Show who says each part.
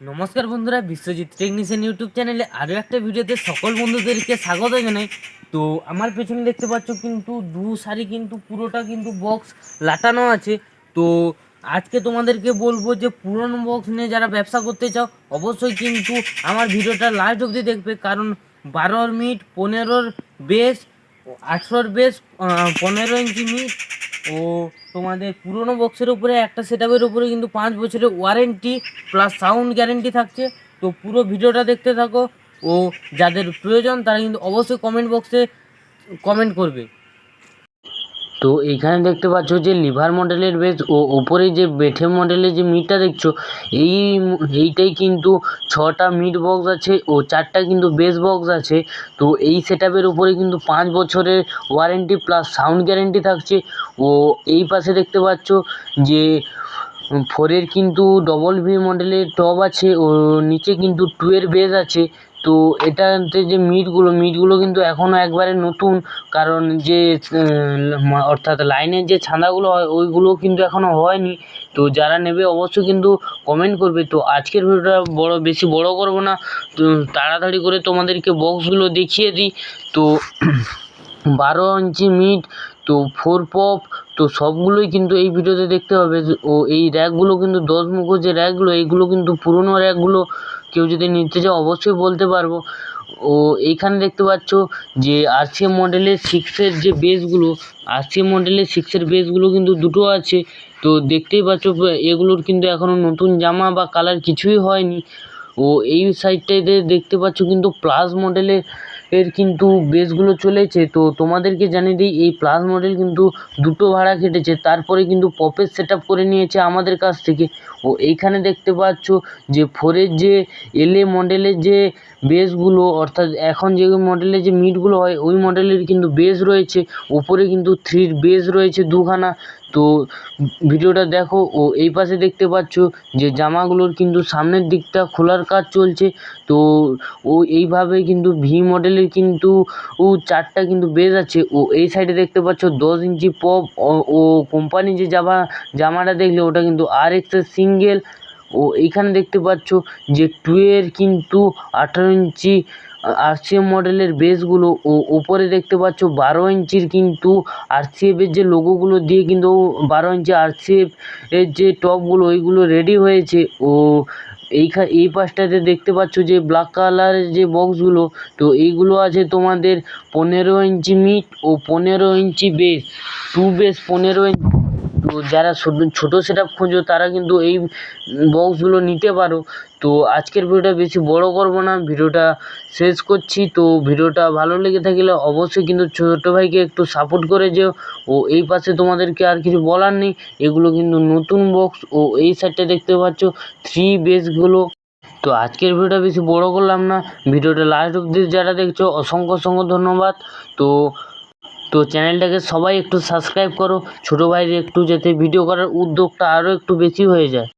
Speaker 1: নমস্কার বন্ধুরা, Biswajit technician YouTube চ্যানেলে আরও একটা ভিডিওতে সকল বন্ধুদেরকে স্বাগত জানাই। তো আমার পেছনে দেখতে পাচ্ছ কিন্তু দু সারি কিন্তু পুরোটা কিন্তু বক্স লাটানো আছে। তো আজকে তোমাদেরকে বলব যে পুরনো বক্স নিয়ে যারা ব্যবসা করতে চাও, অবশ্যই কিন্তু আমার ভিডিওটা লাস্ট অবধি দেখবে। কারণ বারোর মিট পনেরোর বেস আঠেরোর বেশ পনেরো ইঞ্চি মিট ও, তোমাদের পুরনো বক্সের উপরে, একটা সেট আপের উপরে কিন্তু পাঁচ বছরের ওয়ারেন্টি প্লাস সাউন্ড গ্যারেন্টি থাকছে। তো পুরো ভিডিওটা দেখতে থাকো। ও, যাদের প্রয়োজন তারা কিন্তু অবশ্যই কমেন্ট বক্সে কমেন্ট করবে। তো এইখানে দেখতে পাচ্ছ যে লিভার মডেলের বেস ও ওপরে যে বেঠে মডেলের যে মিটটা দেখছ, এই এইটাই কিন্তু ছটা মিট বক্স আছে ও চারটা কিন্তু বেস বক্স আছে। তো এই সেটআপের উপরে কিন্তু পাঁচ বছরের ওয়ারেন্টি প্লাস সাউন্ড গ্যারেন্টি থাকছে। ও এই পাশে দেখতে পাচ্ছ যে ফোরের কিন্তু ডবল ভি মডেলের টপ আছে। ও নিচে কিন্তু টু এর বেস আছে। তো এটাতে যে মিটগুলো মিটগুলো কিন্তু এখনও একবারে নতুন। কারণ যে অর্থাৎ লাইনের যে ছাঁদাগুলো হয়, ওইগুলো কিন্তু এখনও হয়নি। তো যারা নেবে অবশ্যই কিন্তু কমেন্ট করবে। তো আজকের ভিডিওটা বড়, বেশি বড় করব না। তো তাড়াতাড়ি করে তোমাদেরকে বক্সগুলো দেখিয়ে দিই। তো বারো ইঞ্চি মিট, তো ফোর পপ তো সবগুলোই কিন্তু এই ভিডিওতে দেখতে হবে। ও, এই র্যাকগুলো কিন্তু দশ মুখো যে র্যাকগুলো এইগুলো কিন্তু পুরনো র্যাকগুলো কেউ যদি নিতে চাও অবশ্যই বলতে পারব। ও এইখানে দেখতে পাচ্ছ যে আরসিএম মডেলের সিক্সের যে বেসগুলো আরসিএম মডেলের সিক্সের বেসগুলো কিন্তু দুটো আছে। তো দেখতেই পাচ্ছ, এগুলোর কিন্তু এখনও নতুন জামা বা কালার কিছুই হয়নি। ও এই সাইডটাতে দেখতে পাচ্ছ কিন্তু প্লাস মডেলের এর কিন্তু বেসগুলো চলেছে। তো তোমাদেরকে জানিয়ে দিই, এই প্লাস মডেল কিন্তু দুটো ভাড়া কেটেছে তারপরে কিন্তু পপের সেট করে নিয়েছে আমাদের কাছ থেকে। ও এইখানে দেখতে পাচ্ছ যে ফোরের যে এলএ মডেলের যে বেসগুলো অর্থাৎ এখন যে মডেলের যে মিটগুলো হয়, ওই মডেলের কিন্তু বেস রয়েছে। ওপরে কিন্তু থ্রির বেস রয়েছে দুখানা। তো ভিডিওটা দেখো, ও এই পাশে দেখতে পাচ্ছ যে জামাগুলোর কিন্তু সামনের দিকটা খোলার কাজ চলছে। তো ও এইভাবে কিন্তু ভি মডেলের কিন্তু ও চারটা কিন্তু বেস আছে। ও এই সাইডে দেখতে পাচ্ছ দশ ইঞ্চি পপ। ও কোম্পানি যে জামা, জামাটা দেখলে ওটা কিন্তু আর এক্সের সিঙ্গেল ও এইখানে দেখতে পাচ্ছ যে টুয়ের কিন্তু আঠারো ইঞ্চি আরসিএম মডেলের বেসগুলো ও ওপরে দেখতে পাচ্ছ বারো ইঞ্চির কিন্তু আরসিএফের যে লোগোগুলো দিয়ে কিন্তু বারো ইঞ্চি আরসিএফ এর যে টপগুলো, ওইগুলো রেডি হয়েছে। ও এইখা, এই পাশটাতে দেখতে পাচ্ছ যে ব্ল্যাক কালারের যে বক্সগুলো তো এইগুলো আছে তোমাদের পনেরো ইঞ্চি মিট ও পনেরো ইঞ্চি বেস টু বেস পনেরো ইঞ্চি যারা ছোটো সেট আপ খোঁজো, তারা কিন্তু এই বক্সগুলো নিতে পারো। তো আজকের ভিডিওটা বেশি বড় করব না, ভিডিওটা শেষ করছি। তো ভিডিওটা ভালো লেগে থাকলে অবশ্যই কিন্তু ছোটো ভাইকে একটু সাপোর্ট করে যেও। ও এই পাশে তোমাদেরকে আর কিছু বলার নেই। এগুলো কিন্তু নতুন বক্স ও এই সাইডটা দেখতে পাচ্ছ থ্রি বেসগুলো তো আজকের ভিডিওটা বেশি বড় করলাম না। ভিডিওটা লাস্ট অবধি যারা দেখছ, অসংখ্য অসংখ্য ধন্যবাদ। তো তো চ্যানেলটাকে সবাই একটু সাবস্ক্রাইব করো, ছোটো ভাইয়ের একটু যাতে ভিডিও করার উদ্যোগটা আরও একটু বেশি হয়ে যায়।